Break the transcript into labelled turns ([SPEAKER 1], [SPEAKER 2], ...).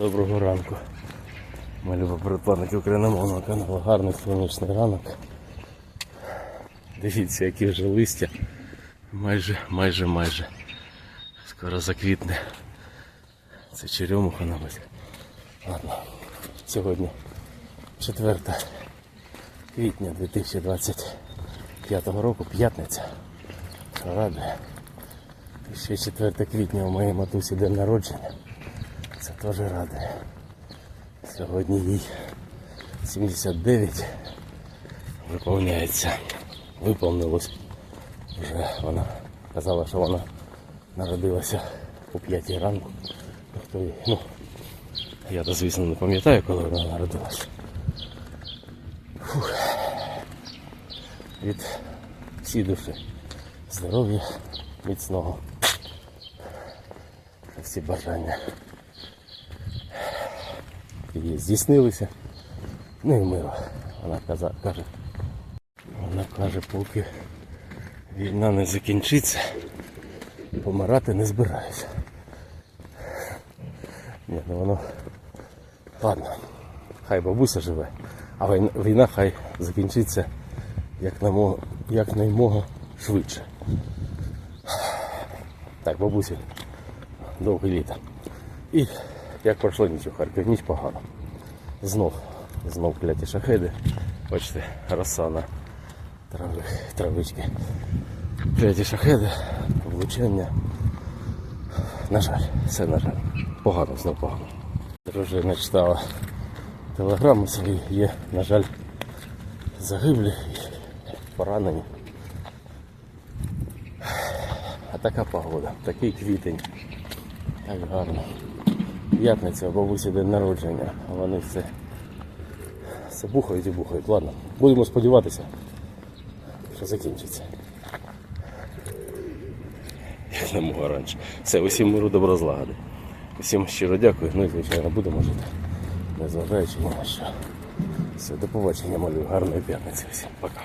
[SPEAKER 1] Доброго ранку. Ми любимо передплатники україномовного каналу. Гарний сонячний ранок. Дивіться, які вже листя. Майже, майже, майже. Скоро заквітне. Це черемуха, мабуть. Ладно. Сьогодні 4 квітня 2025 року, п'ятниця. Радує. І ще 4 квітня у моєї матусі день народження. Це теж радує. Сьогодні їй 79 виповняється. Виповнилось. Вже вона казала, що вона народилася о 5 ранку. Хто її, ну, я то звісно не пам'ятаю, коли вона народилася. Фух. Від всі душі. Здоров'я, міцного. Всі бажання її здійснилися. Ну і мило. Вона каза, каже, вона каже, поки війна не закінчиться, помирати не збираюся. Ні, ну воно. Ладно, хай бабуся живе, а війна, хай закінчиться як, намо, як наймога швидше. Так, бабусі, довге літо. І як пройшло ніч у Харкові, ніч погано. Знов, знов кляті шахеди. Бачите, роса на трави, травички. Кляті шахеди, влучання. На жаль, все на жаль. Погано, знов погано. Дружина читала телеграми свої, є, на жаль, загиблі, поранені. А така погода, такий квітень. Так гарно. П'ятниця, бабусі день народження, вони все, все бухають і бухають. Ладно, будемо сподіватися, що закінчиться. Як намога раніше. Все, усім миру добро злагоди. Усім щиро дякую. Ну і звичайно будемо жити. Незважаючи ні на що. Все, до побачення, малюю. Гарної п'ятниці. Всім пока.